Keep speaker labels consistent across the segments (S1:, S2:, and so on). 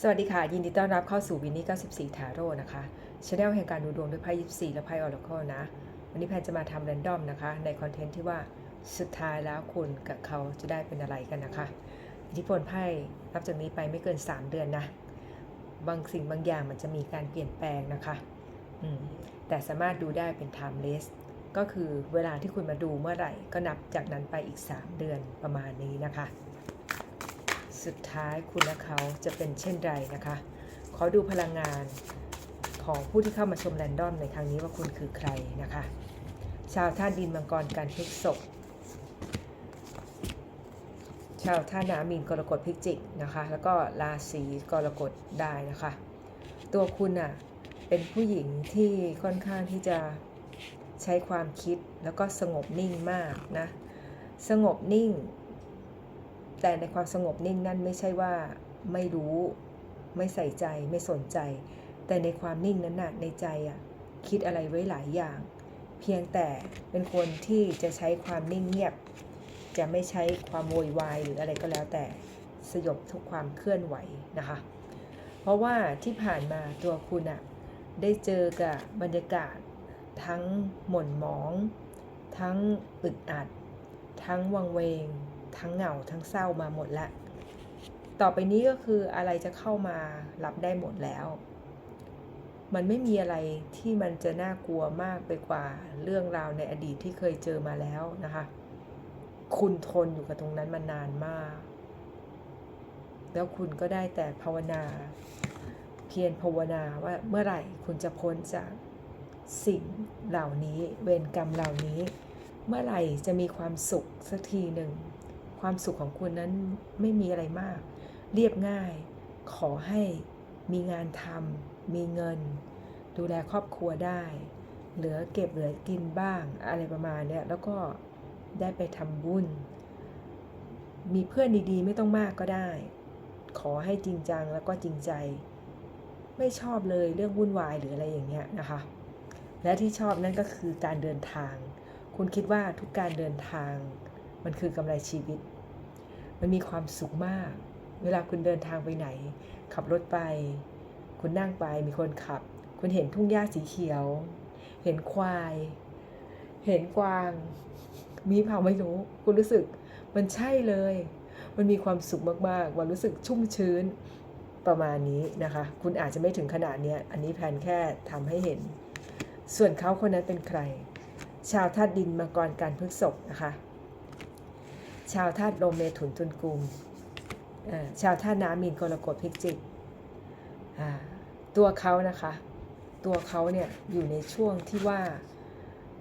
S1: สวัสดีค่ะ ยินดีต้อนรับเข้าสู่วินนี่94 ทาโร่นะคะช anel แห่งการดูดวงด้วยไพ่24 และไพ่ออร์เคิลนะ วันนี้แพนจะมาทำแรนดอมนะคะ ในคอนเทนต์ที่ว่าสุดท้ายแล้วคุณกับเขาจะได้เป็นอะไรกันนะคะ อิทธิพลไพ่นับจากนี้ไปไม่เกิน 3 เดือนนะ บางสิ่งบางอย่างมันจะมีการเปลี่ยนแปลงนะคะอืมแต่สามารถดูได้เป็น timeless ก็คือเวลาที่คุณมาดูเมื่อไหร่ก็นับจากนั้นไปอีก 3 เดือนประมาณนี้นะคะ สุดท้ายคุณและเขาจะเป็นเช่นไรนะคะ ขอดูพลังงานของผู้ที่เข้ามาชมแรนดอมในครั้งนี้ว่าคุณคือใครนะคะ ชาวท่าตุดินมังกรการพลิกศพชาวท่าตุน้ำมีนกรกฎพิจิกนะคะ แล้วก็ราศีกรกฎได้นะคะ ตัวคุณอะเป็นผู้หญิงที่ค่อนข้างที่จะใช้ความคิดแล้วก็สงบนิ่งมากนะ สงบนิ่ง แต่ในความสงบนิ่งนั่นไม่ใช่ว่าไม่รู้ ไม่ใส่ใจไม่สนใจ แต่ในความนิ่งนั้นน่ะในใจอะคิดอะไรไว้หลายอย่าง เพียงแต่เป็นคนที่จะใช้ความนิ่งเงียบ จะไม่ใช้ความโวยวายหรืออะไรก็แล้วแต่สยบทุกความเคลื่อนไหวนะคะ เพราะว่าที่ผ่านมาตัวคุณอะได้เจอกับบรรยากาศ ทั้งหม่นหมอง ทั้งอึดอัด ทั้งวังเวง ทั้งเหงาทั้งเศร้ามาหมดละต่อไปนี้ก็คืออะไรจะเข้ามารับได้หมดแล้ว มันไม่มีอะไรที่มันจะน่ากลัวมากไปกว่าเรื่องราวในอดีตที่เคยเจอมาแล้วนะคะ คุณทนอยู่กับตรงนั้นมานานมาก แล้วคุณก็ได้แต่ภาวนา เพียรภาวนาว่าเมื่อไหร่คุณจะพ้นจากสิ่งเหล่านี้ เวรกรรมเหล่านี้ เมื่อไหร่จะมีความสุขสักทีหนึ่ง ความสุขของคุณนั้นไม่มีอะไรมาก เรียบง่าย ขอให้มีงานทำมีเงิน ดูแลครอบครัวได้ เหลือเก็บเหลือกินบ้างอะไรประมาณนี้แล้วก็ได้ไปทำบุญ มีเพื่อนดีๆ ไม่ต้องมากก็ได้ ขอให้จริงจังแล้วก็จริงใจ ไม่ชอบเลยเรื่องวุ่นวายหรืออะไรอย่างเงี้ยนะคะ และที่ชอบนั่นก็คือการเดินทาง คุณคิดว่าทุกการเดินทางมันคือกำไรชีวิต มันมีความสุขมาก เวลาคุณเดินทางไปไหน ขับรถไป คุณนั่งไปมีคนขับ คุณเห็นทุ่งหญ้าสีเขียว เห็นควาย เห็นกวาง มีเปล่าไม่รู้ คุณรู้สึกมันใช่เลย มันมีความสุขมากๆวันรู้สึกชุ่มชื้นประมาณนี้นะคะ คุณอาจจะไม่ถึงขนาดเนี้ยอันนี้แพนแค่ทำให้เห็น ส่วนเขาคนนั้นเป็นใคร ชาวธาตุดินมังกรการพฤกษบนะคะ ชาวธาตุลมเมถุนตุลกุมชาวธาตุน้ำมีนกรกฎพิจิกตัวเขานะคะ ตัวเขาเนี่ยอยู่ในช่วงที่ว่า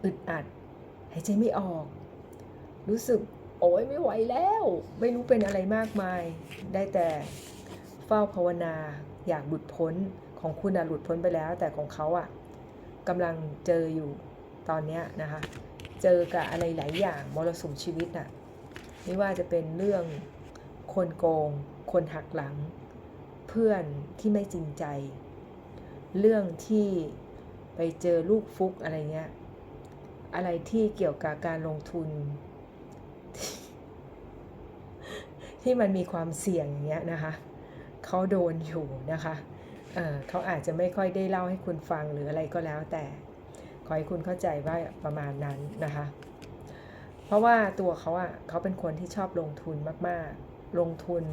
S1: อึดอัดหายใจไม่ออก รู้สึกโอ้ยไม่ไหวแล้ว ไม่รู้เป็นอะไรมากมาย ได้แต่เฝ้าภาวนาอยากหลุดพ้นของคุณอะหลุดพ้นไปแล้ว แต่ของเขาอะกำลังเจออยู่ตอนเนี้ยนะคะ เจอกับอะไรหลายอย่างมรสุมชีวิตน่ะ ไม่ว่าจะเป็นเรื่องคนโกง คนหักหลัง เพื่อนที่ไม่จริงใจ เรื่องที่ไปเจอลูกฟุกอะไรเงี้ย อะไรที่เกี่ยวกับการลงทุน ที่มันมีความเสี่ยงอย่างเงี้ยนะคะ เขาโดนอยู่นะคะเเขาอาจจะไม่ค่อยได้เล่าให้คุณฟังหรืออะไรก็แล้วแต่ ขอให้คุณเข้าใจว่าประมาณนั้นนะคะ เพราะว่าตัวเขาอะเขาเป็นคนที่ชอบลงทุนมากๆ ลงทุน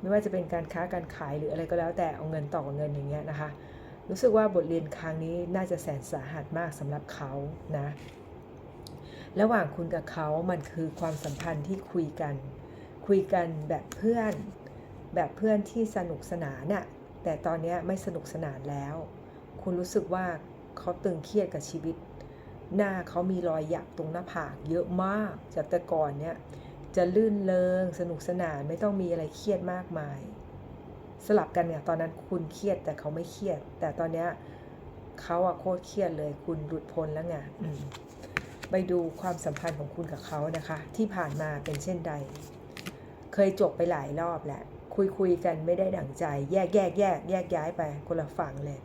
S1: ไม่ว่าจะเป็นการค้าการขายหรืออะไรก็แล้วแต่เอาเงินต่อเงินอย่างเงี้ยนะคะ รู้สึกว่าบทเรียนครั้งนี้น่าจะแสนสาหัสมากสำหรับเขานะ ระหว่างคุณกับเขามันคือความสัมพันธ์ที่คุยกัน คุยกันแบบเพื่อน แบบเพื่อนที่สนุกสนานน่ะแต่ตอนนี้ไม่สนุกสนานแล้ว คุณรู้สึกว่าเขาตึงเครียดกับชีวิต หน้าเขามีรอยหยักตรงหน้าผากเยอะมากจากแต่ก่อนเนี่ยจะลื่นเลงสนุกสนานไม่ต้องมีอะไรเครียดมากมาย สลับกันเนี่ยตอนนั้นคุณเครียดแต่เขาไม่เครียด แต่ตอนเนี้ยเขาอะโคตรเครียดเลย คุณหลุดพ้นแล้วไงไปดูความสัมพันธ์ของคุณกับเขานะคะ ที่ผ่านมาเป็นเช่นใด เคยจบไปหลายรอบแหละคุยคุยกันไม่ได้ดั่งใจ แยกแยกแยกแยกย้ายไปคนละฝั่งเลย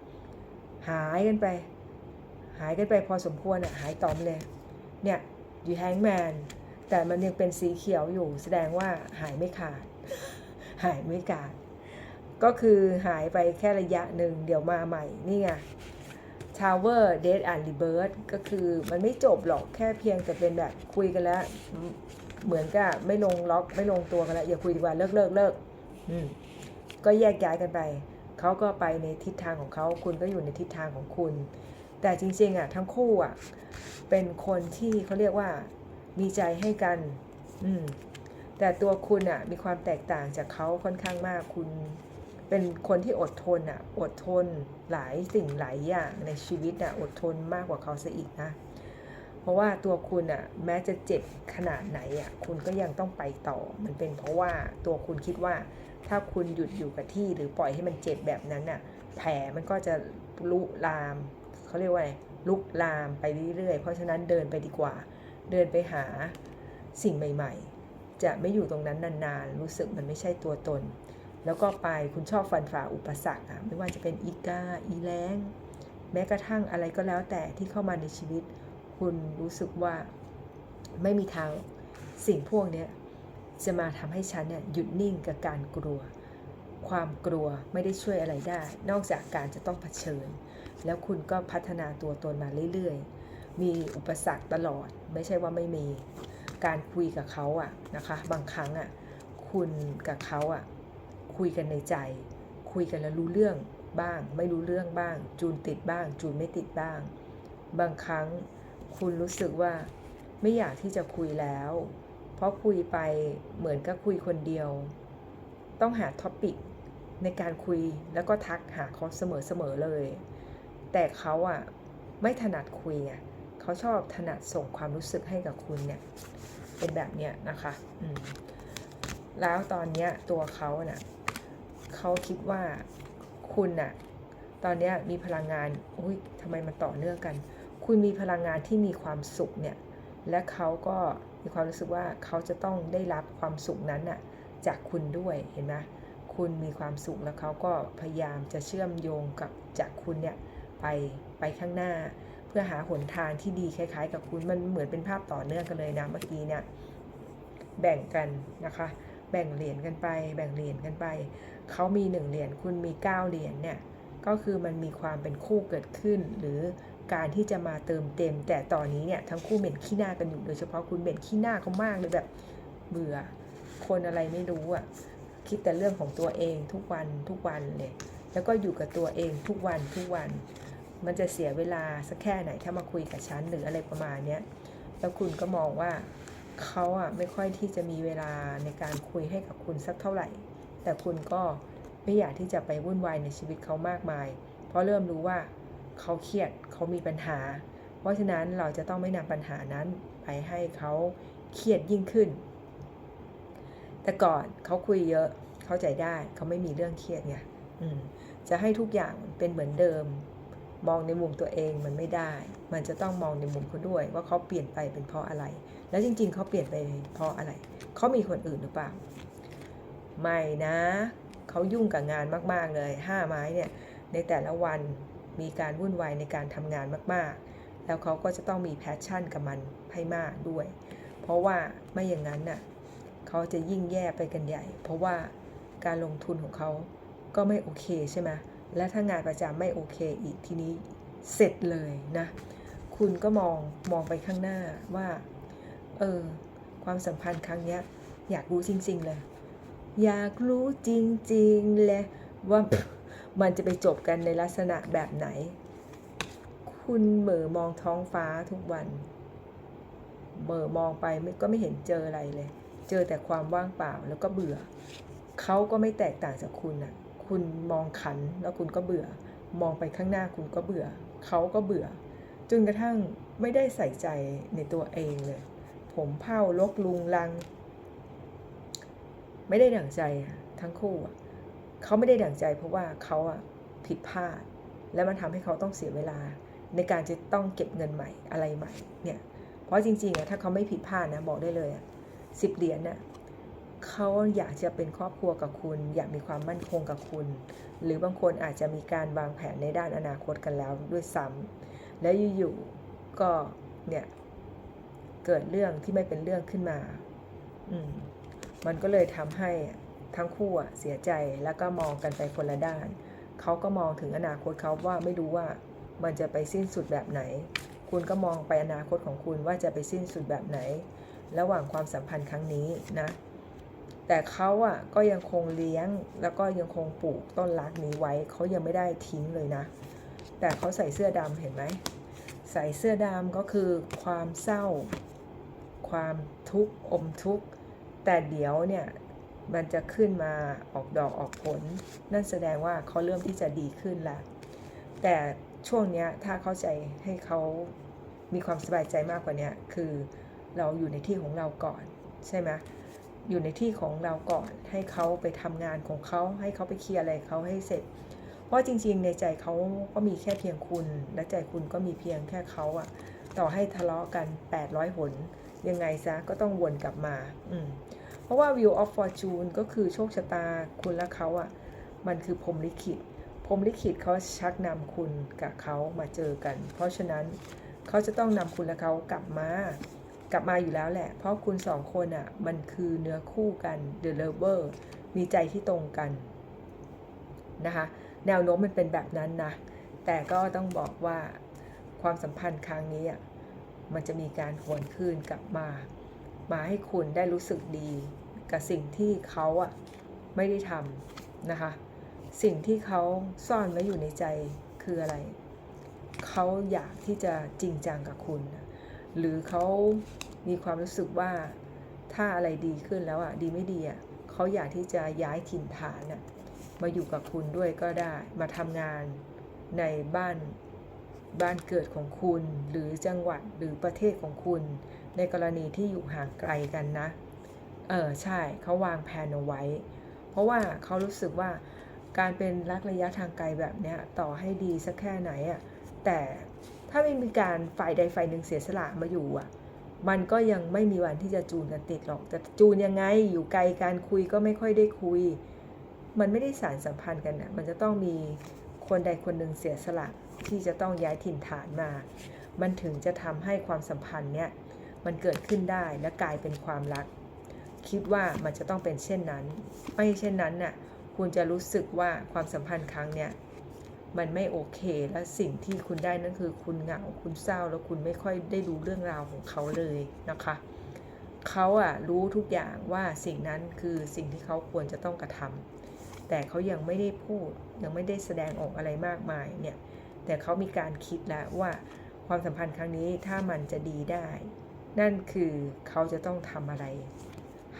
S1: หายกันไป หายกันไปพอสมควรอะหายตอมเลย เนี่ยอยู่แฮงแมนแต่มันยังเป็นสีเขียวอยู่แสดงว่าหายไม่ขาด หายไม่ขาด ก็คือหายไปแค่ระยะหนึ่งเดี๋ยวมาใหม่ นี่ไง Tower Dead and Rebirth ก็คือมันไม่จบหรอกแค่เพียงแต่เป็นแบบคุยกันแล้ว เหมือนกับไม่ลงล็อกไม่ลงตัวกันแล้วอย่าคุยดีกว่าเลิกเลิกเลิกก็แยกย้ายกันไป เขาก็ไปในทิศทางของเขาคุณก็อยู่ในทิศทางของคุณ แต่จริงๆอะทั้งคู่อะเป็นคนที่เขาเรียกว่ามีใจให้กัน อืมแต่ตัวคุณอะมีความแตกต่างจากเขาค่อนข้างมากคุณเป็นคนที่อดทนอะอดทนหลายสิ่งหลายอย่างในชีวิตอะอดทนมากกว่าเขาซะอีกนะเพราะว่าตัวคุณอะแม้จะเจ็บขนาดไหนอะคุณก็ยังต้องไปต่อ มันเป็นเพราะว่าตัวคุณคิดว่า ถ้าคุณหยุดอยู่กับที่หรือปล่อยให้มันเจ็บแบบนั้นอะแผลมันก็จะลุลาม เขาเรียกว่าอะไงลุกลามไปเรื่อยๆ เพราะฉะนั้นเดินไปดีกว่า เดินไปหาสิ่งใหม่ ๆ จะไม่อยู่ตรงนั้นนานๆ รู้สึกมันไม่ใช่ตัวตน แล้วก็ไปคุณชอบฟันฝ่าอุปสรรคอะไม่ว่าจะเป็นอีกาอีแรงแม้กระทั่งอะไรก็แล้วแต่ที่เข้ามาในชีวิต คุณรู้สึกว่าไม่มีทางสิ่งพวกนี้จะมาทำให้ฉันเนี่ยหยุดนิ่งกับการกลัว ความกลัวไม่ได้ช่วยอะไรได้ นอกจากการจะต้องเผชิญ แล้วคุณก็พัฒนาตัวตนมาเรื่อยๆ มีอุปสรรคตลอด ไม่ใช่ว่าไม่มี การคุยกับเขาอะนะคะ บางครั้งอะคุณกับเขาอะคุยกันในใจ คุยกันแล้วรู้เรื่องบ้าง ไม่รู้เรื่องบ้าง จูนติดบ้าง จูนไม่ติดบ้าง บางครั้งคุณรู้สึกว่าไม่อยากที่จะคุยแล้ว เพราะคุยไปเหมือนกับคุยคนเดียว ต้องหาท็อปิกในการคุยแล้วก็ทักหาเขาเสมอๆเลย แต่เขาอะไม่ถนัดคุยไงเขาชอบถนัดส่งความรู้สึกให้กับคุณเนี่ย เป็นแบบเนี้ยนะคะอืมแล้วตอนเนี้ยตัวเขาน่ะเขาคิดว่าคุณน่ะ ตอนเนี้ยมีพลังงาน อุ้ยทำไมมันต่อเนื่องกัน คุณมีพลังงานที่มีความสุขเนี่ย และเขาก็มีความรู้สึกว่าเขาจะต้องได้รับความสุขนั้นน่ะจากคุณด้วยเห็นไหมคุณมีความสุขแล้วเขาก็พยายามจะเชื่อมโยงกับจากคุณเนี่ย ไปไปข้างหน้า เพื่อหาหนทางที่ดีคล้าย ๆ กับคุณมันเหมือนเป็นภาพต่อเนื่องกันเลยนะเมื่อกี้เนี่ยแบ่งกันนะคะ แบ่งเหรียญกันไป แบ่งเหรียญกันไปเขามีหนึ่งเหรียญคุณมีเก้าเหรียญเนี่ยก็คือมันมีความเป็นคู่เกิดขึ้น หรือการที่จะมาเติมเต็ม แต่ตอนนี้เนี่ยทั้งคู่เหม็นขี้หน้ากันอยู่โดยเฉพาะคุณเหม็นขี้หน้าเขามากเลยแบบเบื่อคนอะไรไม่รู้อะคิดแต่เรื่องของตัวเองทุกวันทุกวันเลยแล้วก็อยู่กับตัวเองทุกวันทุกวัน มันจะเสียเวลาสักแค่ไหนถ้ามาคุยกับฉันหรืออะไรประมาณเนี้ยแล้วคุณก็มองว่าเขาอะไม่ค่อยที่จะมีเวลาในการคุยให้กับคุณสักเท่าไหร่ แต่คุณก็ไม่อยากที่จะไปวุ่นวายในชีวิตเขามากมาย เพราะเริ่มรู้ว่าเขาเครียดเขามีปัญหา เพราะฉะนั้นเราจะต้องไม่นำปัญหานั้นไปให้เขาเครียดยิ่งขึ้น แต่ก่อนเขาคุยเยอะเข้าใจได้เขาไม่มีเรื่องเครียดไงจะให้ทุกอย่างเป็นเหมือนเดิม มองในมุมตัวเองมันไม่ได้ มันจะต้องมองในมุมเขาด้วย ว่าเขาเปลี่ยนไปเป็นเพราะอะไร แล้วจริง ๆ เขาเปลี่ยนไปเพราะอะไร เขามีคนอื่นหรือเปล่า ไม่นะ เขายุ่งกับงานมากๆเลยห้าไม้เนี่ย ในแต่ละวันมีการวุ่นวายในการทำงานมากๆ แล้วเขาก็จะต้องมีแพชชั่นกับมันให้มากด้วย เพราะว่าไม่อย่างนั้นน่ะเขาจะยิ่งแย่ไปกันใหญ่ เพราะว่าการลงทุนของเขาก็ไม่โอเคใช่ไหม และถ้างานประจำไม่โอเคอีกทีนี้เสร็จเลยนะ คุณก็มองมองไปข้างหน้าว่าเออความสัมพันธ์ครั้งเนี้ยอยากรู้จริง ๆ เลย อยากรู้จริง ๆ เลยว่ามันจะไปจบกันในลักษณะแบบไหน คุณเหม่อมองท้องฟ้าทุกวันเหม่อมองไปก็ไม่เห็นเจออะไรเลย เจอแต่ความว่างเปล่าแล้วก็เบื่อ เขาก็ไม่แตกต่างจากคุณน่ะ คุณมองขันแล้วคุณก็เบื่อ มองไปข้างหน้าคุณก็เบื่อ เขาก็เบื่อ จนกระทั่งไม่ได้ใส่ใจในตัวเองเลย ผมเผ้าลกลุงลัง ไม่ได้ดั่งใจทั้งคู่เขาไม่ได้ดั่งใจเพราะว่าเขาอะผิดพลาด แล้วมันทำให้เขาต้องเสียเวลา ในการจะต้องเก็บเงินใหม่อะไรใหม่เนี่ยเพราะจริงๆอะถ้าเขาไม่ผิดพลาดนะบอกได้เลยอะสิบเหรียญน่ะ เขาอยากจะเป็นครอบครัวกับคุณ อยากมีความมั่นคงกับคุณ หรือบางคนอาจจะมีการวางแผนในด้านอนาคตกันแล้วด้วยซ้ำแล้วอยู่ๆก็เนี่ยเกิดเรื่องที่ไม่เป็นเรื่องขึ้นมา อืมมันก็เลยทำให้ทั้งคู่เสียใจแล้วก็มองกันไปคนละด้าน เขาก็มองถึงอนาคตเขาว่าไม่รู้ว่ามันจะไปสิ้นสุดแบบไหน คุณก็มองไปอนาคตของคุณว่าจะไปสิ้นสุดแบบไหน ระหว่างความสัมพันธ์ครั้งนี้นะ แต่เขาอะก็ยังคงเลี้ยงแล้วก็ยังคงปลูกต้นรักนี้ไว้เขายังไม่ได้ทิ้งเลยนะ แต่เขาใส่เสื้อดำเห็นไหมใส่เสื้อดำก็คือความเศร้า ความทุกข์อมทุกข์แต่เดี๋ยวเนี่ยมันจะขึ้นมาออกดอกออกผล นั่นแสดงว่าเขาเริ่มที่จะดีขึ้นละแต่ช่วงเนี้ยถ้าเข้าใจให้เขามีความสบายใจมากกว่านี้คือเราอยู่ในที่ของเราก่อนใช่ไหม อยู่ในที่ของเราก่อน ให้เขาไปทำงานของเขา ให้เขาไปเคลียร์อะไรเขาให้เสร็จ เพราะจริง ๆ ในใจเขาก็มีแค่เพียงคุณ และใจคุณก็มีเพียงแค่เขาอะต่อให้ทะเลาะกัน 800 หน ยังไงซะก็ต้องวนกลับมา อืมเพราะว่า Wheel of Fortune ก็คือโชคชะตาคุณและเขาอะมันคือพรหมลิขิตพรหมลิขิตเขาชักนำคุณกับเขามาเจอกัน เพราะฉะนั้นเขาจะต้องนำคุณและเขากลับมา กลับมาอยู่แล้วแหละ เพราะคุณสองคนอะมันคือเนื้อคู่กัน The Lover มีใจที่ตรงกันนะคะ แนวโน้มมันเป็นแบบนั้นนะ แต่ก็ต้องบอกว่าความสัมพันธ์ครั้งนี้อะ มันจะมีการหวนคืนกลับมา มาให้คุณได้รู้สึกดี กับสิ่งที่เขาอะไม่ได้ทำนะคะ สิ่งที่เขาซ่อนไว้อยู่ในใจคืออะไร เขาอยากที่จะจริงจังกับคุณ หรือเขามีความรู้สึกว่าถ้าอะไรดีขึ้นแล้วอะดีไม่ดีอะเขาอยากที่จะย้ายถิ่นฐานอะมาอยู่กับคุณด้วยก็ได้มาทำงานในบ้านบ้านเกิดของคุณหรือจังหวัดหรือประเทศของคุณ ในกรณีที่อยู่ห่างไกลกันนะ เออใช่เขาวางแผนเอาไว้ เพราะว่าเขารู้สึกว่าการเป็นรักระยะทางไกลแบบเนี้ยต่อให้ดีสักแค่ไหนอะ่ะแต่ ถ้าไม่มีการฝ่ายใดฝ่ายหนึ่งเสียสละมาอยู่อะ มันก็ยังไม่มีวันที่จะจูนกันติดหรอกจะจูนยังไงอยู่ไกลการคุยก็ไม่ค่อยได้คุย มันไม่ได้สารสัมพันธ์กันนะมันจะต้องมีคนใดคนหนึ่งเสียสละที่จะต้องย้ายถิ่นฐานมา มันถึงจะทำให้ความสัมพันธ์เนี่ยมันเกิดขึ้นได้และกลายเป็นความรัก คิดว่ามันจะต้องเป็นเช่นนั้น ไม่เช่นนั้นน่ะคุณจะรู้สึกว่าความสัมพันธ์ครั้งเนี่ย มันไม่โอเค และสิ่งที่คุณได้นั่นคือคุณเหงาคุณเศร้าแล้วคุณไม่ค่อยได้รู้เรื่องราวของเขาเลยนะคะเขาอะรู้ทุกอย่างว่าสิ่งนั้นคือสิ่งที่เขาควรจะต้องกระทำแต่เขายังไม่ได้พูดยังไม่ได้แสดงออกอะไรมากมายเนี่ยแต่เขามีการคิดแล้วว่าความสัมพันธ์ครั้งนี้ถ้ามันจะดีได้ นั่นคือเขาจะต้องทำอะไร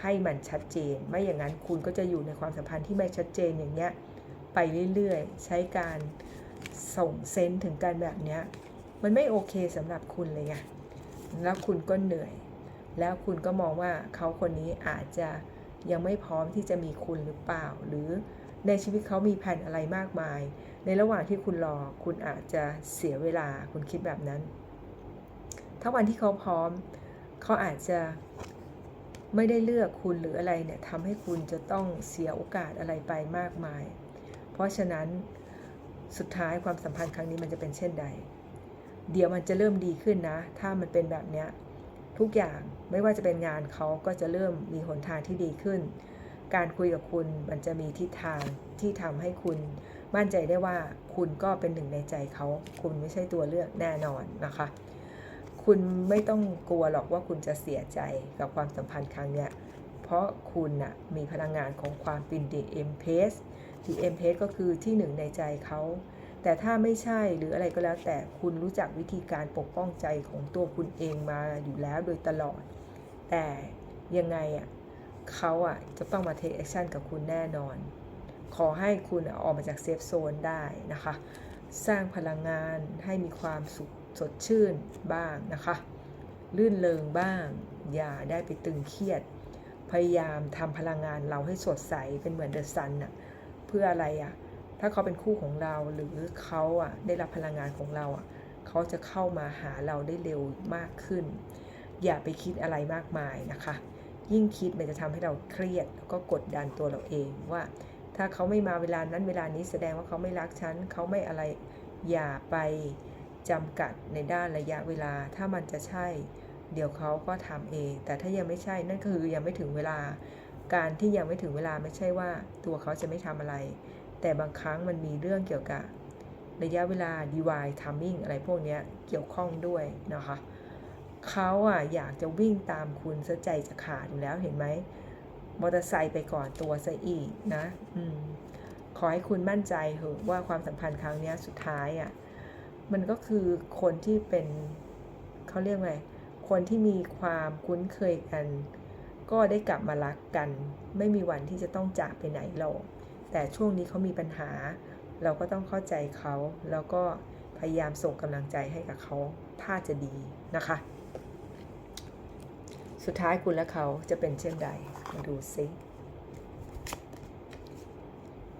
S1: ให้มันชัดเจน ไม่อย่างนั้นคุณก็จะอยู่ในความสัมพันธ์ที่ไม่ชัดเจนอย่างเงี้ย ไปเรื่อยๆ ใช้การส่งเซนส์ถึงกันแบบนี้มันไม่โอเคสำหรับคุณเลยไงแล้วคุณก็เหนื่อย แล้วคุณก็มองว่าเขาคนนี้อาจจะยังไม่พร้อมที่จะมีคุณหรือเปล่า หรือในชีวิตเขามีแผนอะไรมากมาย ในระหว่างที่คุณรอคุณอาจจะเสียเวลาคุณคิดแบบนั้น ถ้าวันที่เขาพร้อม เขาอาจจะไม่ได้เลือกคุณหรืออะไรเนี่ยทำให้คุณจะต้องเสียโอกาสอะไรไปมากมาย เพราะฉะนั้นสุดท้ายความสัมพันธ์ครั้งนี้มันจะเป็นเช่นใด เดี๋ยวมันจะเริ่มดีขึ้นนะ ถ้ามันเป็นแบบเนี้ยทุกอย่างไม่ว่าจะเป็นงานเขาก็จะเริ่มมีหนทางที่ดีขึ้น การคุยกับคุณมันจะมีทิศทางที่ทำให้คุณมั่นใจได้ว่าคุณก็เป็นหนึ่งในใจเขา คุณไม่ใช่ตัวเลือกแน่นอนนะคะ คุณไม่ต้องกลัวหรอกว่าคุณจะเสียใจกับความสัมพันธ์ครั้งเนี้ยเพราะคุณนะ่ะมีพลังงานของความป็น The Empress The Empress ก็คือที่หนึ่งในใจเขา แต่ถ้าไม่ใช่หรืออะไรก็แล้วแต่คุณรู้จักวิธีการปกป้องใจของตัวคุณเองมาอยู่แล้วโดยตลอด แต่ยังไงอะเขาอะจะต้องมา take action กับคุณแน่นอน ขอให้คุณออกมาจากเซฟโซนได้นะคะ สร้างพลังงานให้มีความสุขสดชื่นบ้างนะคะ ลื่นเลงบ้าง อย่าได้ไปตึงเครียด พยายามทำพลังงานเราให้สดใสเป็นเหมือนเดอะซันน่ะ พื่ออะไรอะ ถ้าเขาเป็นคู่ของเราหรือเขาอะได้รับพลังงานของเราอะเขาจะเข้ามาหาเราได้เร็วมากขึ้น อย่าไปคิดอะไรมากมายนะคะ ยิ่งคิดมันจะทำให้เราเครียดแล้วก็กดดันตัวเราเองว่า ถ้าเขาไม่มาเวลานั้นเวลานี้แสดงว่าเขาไม่รักฉันเขาไม่อะไรอย่าไปจำกัดในด้านระยะเวลา ถ้ามันจะใช่ เดี๋ยวเขาก็ทำเอง แต่ถ้ายังไม่ใช่นั่นคือยังไม่ถึงเวลา การที่ยังไม่ถึงเวลาไม่ใช่ว่าตัวเขาจะไม่ทำอะไร แต่บางครั้งมันมีเรื่องเกี่ยวกับระยะเวลา divine timing อะไรพวกนี้เกี่ยวข้องด้วยนะคะเขาอะอยากจะวิ่งตามคุณซะใจจะขาดอยู่แล้วเห็นไหมมอเตอร์ไซค์ไปก่อนตัวซะอีกนะอืมขอให้คุณมั่นใจเถอะว่าความสัมพันธ์ครั้งนี้สุดท้ายอะมันก็คือคนที่เป็นเขาเรียกไงคนที่มีความคุ้นเคยกัน ก็ได้กลับมารักกัน ไม่มีวันที่จะต้องจากไปไหนหรอกแต่ช่วงนี้เขามีปัญหา เราก็ต้องเข้าใจเขาแล้วก็พยายามส่งกำลังใจให้กับเขาถ้าจะดีนะคะ สุดท้ายคุณและเขาจะเป็นเช่นใด มาดูซิ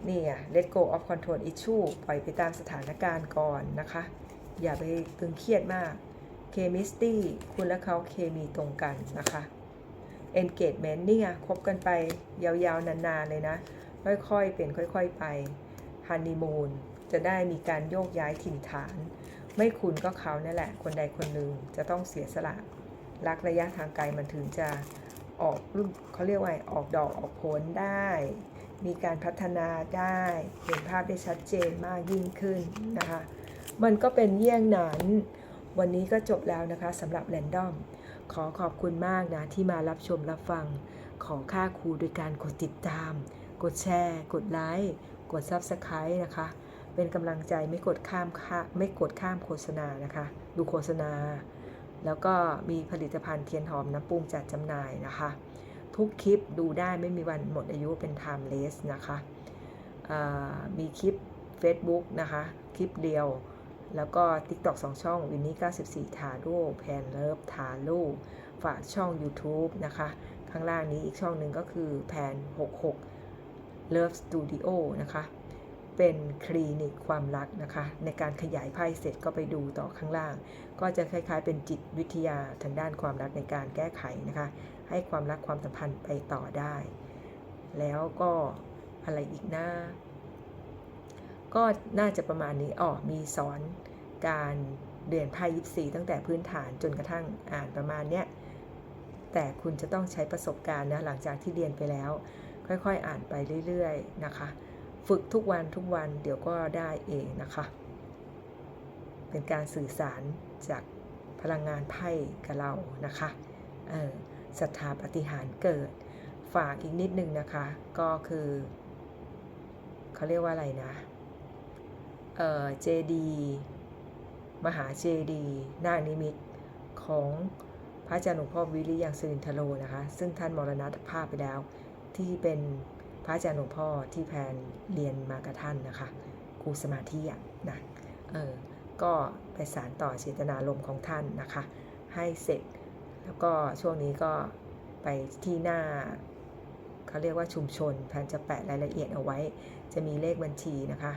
S1: นี่อะ let go of control issue ปล่อยไปตามสถานการณ์ก่อนนะคะ อย่าไปตึงเครียดมาก chemistry คุณและเขาเคมีตรงกันนะคะ engagement นี่ไงคบกันไปยาวๆ นานๆ เลยนะ ค่อยๆ เป็นค่อยๆ ไปฮันนีมูนจะได้มีการโยกย้ายถิ่นฐาน ไม่คุณก็เขานั่นแหละ คนใดคนหนึ่งจะต้องเสียสละ รักระยะทางไกลมันถึงจะออกลูกเขาเรียกว่าไงออกดอกออกผลได้ มีการพัฒนาได้เห็นภาพได้ชัดเจนมากยิ่งขึ้นนะคะ มันก็เป็นเยี่ยงนั้น วันนี้ก็จบแล้วนะคะสำหรับแรนดอม ขอขอบคุณมากนะที่มารับชมรับฟังขอค่าครูโดยการกดติดตาม กดแชร์ กดไลค์ กด Subscribe นะคะ เป็นกำลังใจไม่กดข้ามค่าไม่กดข้ามโฆษณานะคะ ดูโฆษณา แล้วก็มีผลิตภัณฑ์เทียนหอมน้ำปรุงจัดจำหน่ายนะคะ ทุกคลิปดูได้ไม่มีวันหมดอายุเป็น timeless นะคะ มีคลิป Facebook นะคะ คลิปเดียว แล้วก็ TikTok 2 ช่องวินนี่94ทาโร่แพนเลิฟทาโร่ฝากช่อง YouTube นะคะ ข้างล่างนี้อีกช่องหนึ่งก็คือแพน66 Love Studio นะคะ เป็นคลินิกความรักนะคะ ในการขยายไพ่เสร็จก็ไปดูต่อข้างล่าง ก็จะคล้ายๆ เป็นจิตวิทยาทางด้านความรักในการแก้ไขนะคะ ให้ความรักความสัมพันธ์ไปต่อได้ แล้วก็อะไรอีกนะ ก็น่าจะประมาณนี้อ๋อมีสอนการเรียนไพ่ยิปซีตั้งแต่พื้นฐานจนกระทั่งอ่านประมาณเนี้ยแต่คุณจะต้องใช้ประสบการณ์นะหลังจากที่เรียนไปแล้ว ค่อยๆ อ่านไปเรื่อยๆนะคะ ฝึกทุกวันทุกวันเดี๋ยวก็ได้เองนะคะ เป็นการสื่อสารจากพลังงานไพ่กับเรานะคะเออศรัทธาปฏิหารเกิด ฝากอีกนิดนึงนะคะ ก็คือเขาเรียกว่าอะไรนะ เจดีมหาเจดีนาคนิมิตของพระอาจารย์หลวงพ่อวิริยังสิรินทโลนะคะ ซึ่งท่านมรณภาพไปแล้วที่เป็นพระอาจารย์หลวงพ่อที่แพนเรียนมากับท่านนะคะครูสมาธิอะนะเออก็ไปสารต่อเจตนารมณ์ของท่านนะคะ ให้เสร็จ แล้วก็ช่วงนี้ก็ไปที่หน้าเขาเรียกว่าชุมชนแพนจะแปะรายละเอียดเอาไว้ จะมีเลขบัญชีนะคะ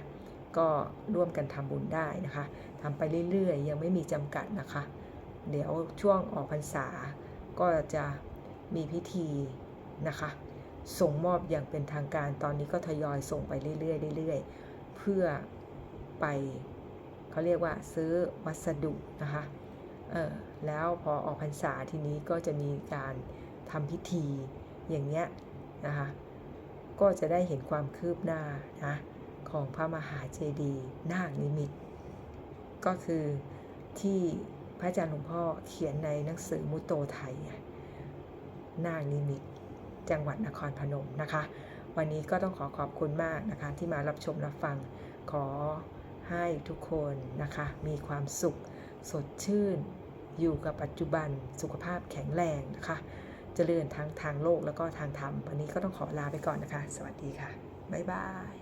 S1: ก็ร่วมกันทำบุญได้นะคะทำไปเรื่อยๆ ยังไม่มีจำกัดนะคะ เดี๋ยวช่วงออกพรรษา ก็จะมีพิธีนะคะ ส่งมอบอย่างเป็นทางการตอนนี้ก็ทยอยส่งไปเรื่อยๆเรื่อยๆเพื่อไปเขาเรียกว่าซื้อวัสดุนะคะเออแล้วพอออกพรรษาทีนี้ก็จะมีการทำพิธีอย่างเงี้ยนะคะ ก็จะได้เห็นความคืบหน้านะ ของพระมหาเจดีย์นาคนิมิต ก็คือที่พระอาจารย์หลวงพ่อเขียนในหนังสือมุตโตไทยนาคนิมิต จังหวัดนครพนมนะคะ วันนี้ก็ต้องขอขอบคุณมากนะคะที่มารับชมรับฟังขอให้ทุกคนนะคะ มีความสุขสดชื่น อยู่กับปัจจุบันสุขภาพแข็งแรงนะคะเจริญทั้งทางโลกแล้วก็ทางธรรม วันนี้ก็ต้องขอลาไปก่อนนะคะ สวัสดีค่ะ บ๊ายบาย